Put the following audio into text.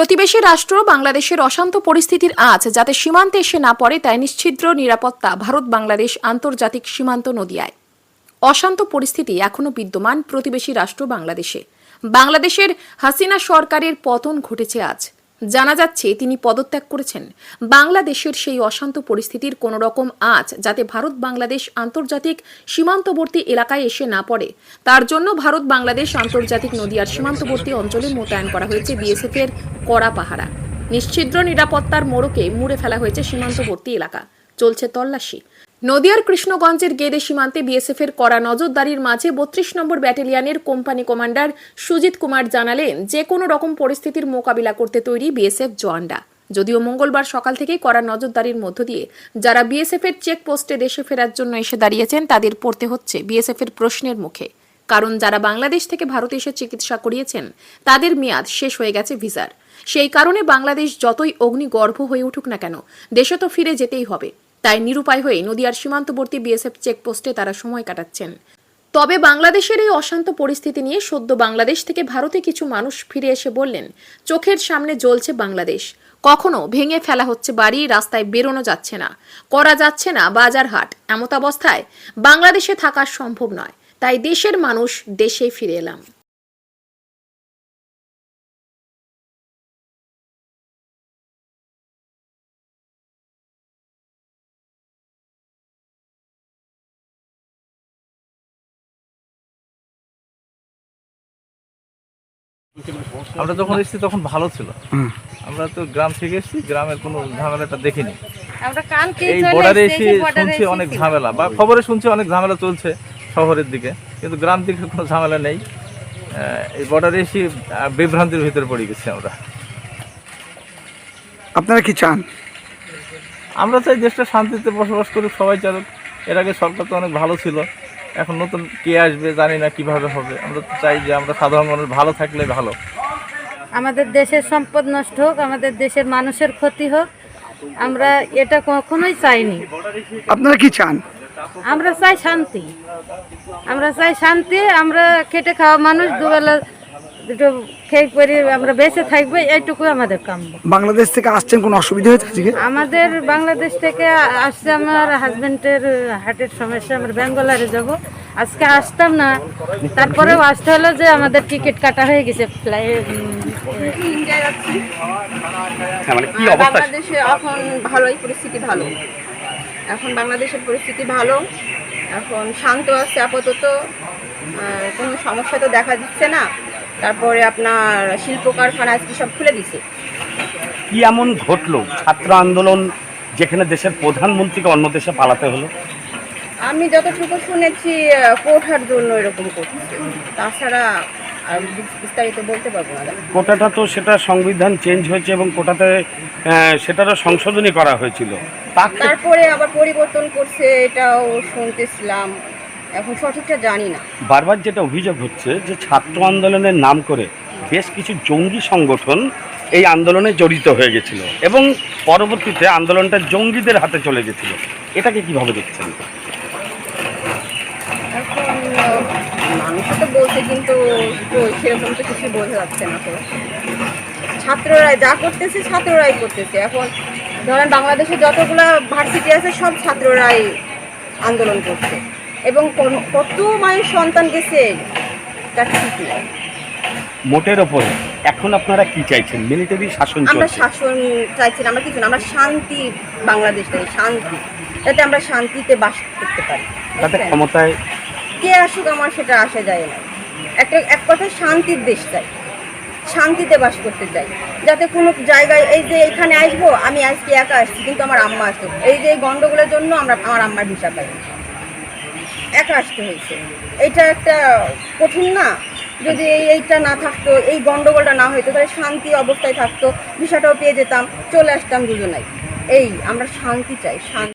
প্রতিবেশী রাষ্ট্র বাংলাদেশের অশান্ত পরিস্থিতির আঁচ, যাতে সীমান্তে এসে না পড়ে, তাই নিশ্ছিদ্র নিরাপত্তা ভারত বাংলাদেশ আন্তর্জাতিক সীমান্ত নদিয়ায়। অশান্ত পরিস্থিতি এখনও বিদ্যমান প্রতিবেশী রাষ্ট্র বাংলাদেশে। বাংলাদেশের হাসিনা সরকারের পতন ঘটেছে আজ। জানা যাচ্ছে, তিনি পদত্যাগ করেছেন। বাংলাদেশের সেই অশান্ত পরিস্থিতির কোনো রকম আঁচ যাতে ভারত বাংলাদেশ আন্তর্জাতিক সীমান্তবর্তী এলাকায় এসে না পড়ে। তার জন্য ভারত বাংলাদেশ আন্তর্জাতিক নদীয়ার সীমান্তবর্তী অঞ্চলে মোতায়েন করা হয়েছে বিএসএফ এর কড়া পাহারা। নিশ্ছিদ্র নিরাপত্তার মোড়কে মুড়ে ফেলা হয়েছে সীমান্তবর্তী এলাকা। চলছে তল্লাশি। নদিয়ার কৃষ্ণগঞ্জের গেদে সীমান্তে বিএসএফ এর কড়া নজরদারির মাঝে বত্রিশ নম্বর ব্যাটালিয়নের কোম্পানি কমান্ডার সুজিত কুমার জানালেন যে কোনো রকম পরিস্থিতির মোকাবিলা করতে তৈরি বিএসএফ জওয়ানরা। যদিও মঙ্গলবার সকাল থেকেই কড়া নজরদারির মধ্য দিয়ে যারা বিএসএফ এর চেকপোস্টে দেশে ফেরার জন্য এসে দাঁড়িয়েছেন, তাদের পড়তে হচ্ছে বিএসএফ এর প্রশ্নের মুখে। কারণ যারা বাংলাদেশ থেকে ভারতে এসে চিকিৎসা করিয়েছেন, তাদের মেয়াদ শেষ হয়ে গেছে ভিসার। সেই কারণে বাংলাদেশ যতই অগ্নিগর্ভ হয়ে উঠুক না কেন, দেশে তো ফিরে যেতেই হবে। তাই নিরুপায় হয়ে নদিয়ার সীমান্তবর্তী বিএসএফ চেকপোস্টে তারা সময় কাটাচ্ছেন। তবে বাংলাদেশের এই অশান্ত পরিস্থিতি নিয়ে সদ্য বাংলাদেশ থেকে ভারতে কিছু মানুষ ফিরে এসে বললেন, চোখের সামনে জ্বলছে বাংলাদেশ। কখনো ভেঙে ফেলা হচ্ছে বাড়ি, রাস্তায় বেরোনো যাচ্ছে না। করা যাচ্ছে না বাজার হাট। এমতাবস্থায় বাংলাদেশে থাকা সম্ভব নয়। তাই দেশের মানুষ দেশে ফিরে এলাম। আমরা যখন এসেছি তখন ভালো ছিল। আমরা তো গ্রাম থেকে এসেছি গ্রামের কোনো ঝামেলাটা দেখিনি। এই বর্ডারে এসে শুনছি অনেক ঝামেলা বা খবরে শুনছি অনেক ঝামেলা চলছে শহরের দিকে কিন্তু গ্রাম দিকে কোনো ঝামেলা নেই। এই বর্ডারে এসে বিভ্রান্তির ভিতরে পড়ে গেছি আমরা। আপনারা কি চান? আমরা চাই দেশটা শান্তিতে বসবাস করুক সবাই চালুক। এর আগে সরকার তো অনেক ভালো ছিল। এখন নতুন কে আসবে জানি না কীভাবে হবে। আমরা তো চাই যে আমরা সাধারণ মানুষ ভালো থাকলে ভালো। আমাদের দেশের সম্পদ নষ্ট হোক আমাদের দেশের মানুষের ক্ষতি হোক আমরা এটা কখনোই চাইনি। আপনারা কি চান? আমরা চাই শান্তি। আমরা চাই শান্তি আমরা খেটে খাওয়া মানুষ দুবেলা দুটো খেয়ে পরে আমরা বেঁচে থাকব এইটুকু আমাদের কাম্য। বাংলাদেশ থেকে আসছেন কোনো অসুবিধা হয়েছে আজকে? আমাদের বাংলাদেশ থেকে আসছে আমার হাজবেন্ডের হার্টের সমস্যা আমরা ব্যাঙ্গালোরে যাব। আজকে আসতাম না তারপরেও আসতে হলো যে আমাদের টিকিট কাটা হয়ে গেছে ফ্লাইট বাংলাদেশে এখন ভালোই পরিস্থিতি ভালো। এখন বাংলাদেশের পরিস্থিতি ভালো এখন শান্ত আছে আপাতত। কোনো সমস্যা তো দেখা দিচ্ছে না। তারপরে আপনার শিল্প কারখানা আজকে সব খুলে দিছে। কি এমন ঘটলো? ছাত্র আন্দোলন যেখানে দেশের প্রধানমন্ত্রীকে অন্য দেশে পালাতে হলো? আমি যতটুকু শুনেছি কোঠার জন্য এরকম করছে। তাছাড়া আর বিস্তারিত বলতে পারব না। কোটাটা তো সেটা সংবিধান চেঞ্জ হয়েছে এবং কোটাতে সেটারও সংশোধনী করা হয়েছিল। তারপরে আবার পরিবর্তন করছে এটাও শুনতেছিলাম। এখন সঠিকটা জানি না। বারবার যেটা অভিযোগ হচ্ছে যে ছাত্র আন্দোলনের নাম করে বেশ কিছু জঙ্গি সংগঠন এই আন্দোলনে জড়িত হয়ে গেছিল এবং পরবর্তীতে আন্দোলনটা জঙ্গিদের হাতে চলে গেছিল। এটাকে কীভাবে দেখছেন? এখন আহ, মানুষ তো বলছে কিন্তু সেরকম তো কিছু বোঝা যাচ্ছে না তো। ছাত্ররাই যা করতেছে ছাত্ররাই করতেছে। এখন ধরেন বাংলাদেশে যতগুলা ভার্সিটি আছে সব ছাত্ররাই আন্দোলন করছে। এবং কত মায়ের সন্তান গেছে তার ঠিক নেই মোটের ওপরে এখন আপনারা কি চাইছেন? মিলিটারি শাসন আমরা শাসন চাইছি আমরা কিছু না আমরা শান্তি বাংলাদেশ চাই শান্তি। যাতে আমরা শান্তিতে বাস করতে পারি। তাতে ক্ষমতায় কে আসুক আমার সেটা আসা যায় না। একটা এক কথায় শান্তির দেশ চাই। শান্তিতে বাস করতে চাই। যাতে কোনো জায়গায় এই যে এখানে আসব আমি আজকে একা আসছি কিন্তু আমার আম্মা আসতো এই যে এই গন্ডগোলের জন্য আমরা আমার আম্মার ভিসা পাই। একা আসতে হয়েছে। এটা একটা কঠিন না? যদি এই এইটা না থাকতো, এই গন্ডগোলটা না হইতো, তাহলে শান্তি অবস্থায় থাকতো, ভিসাটাও পেয়ে যেতাম, চলে আসতাম দুজনাই। এই, আমরা শান্তি চাই, শান্তি।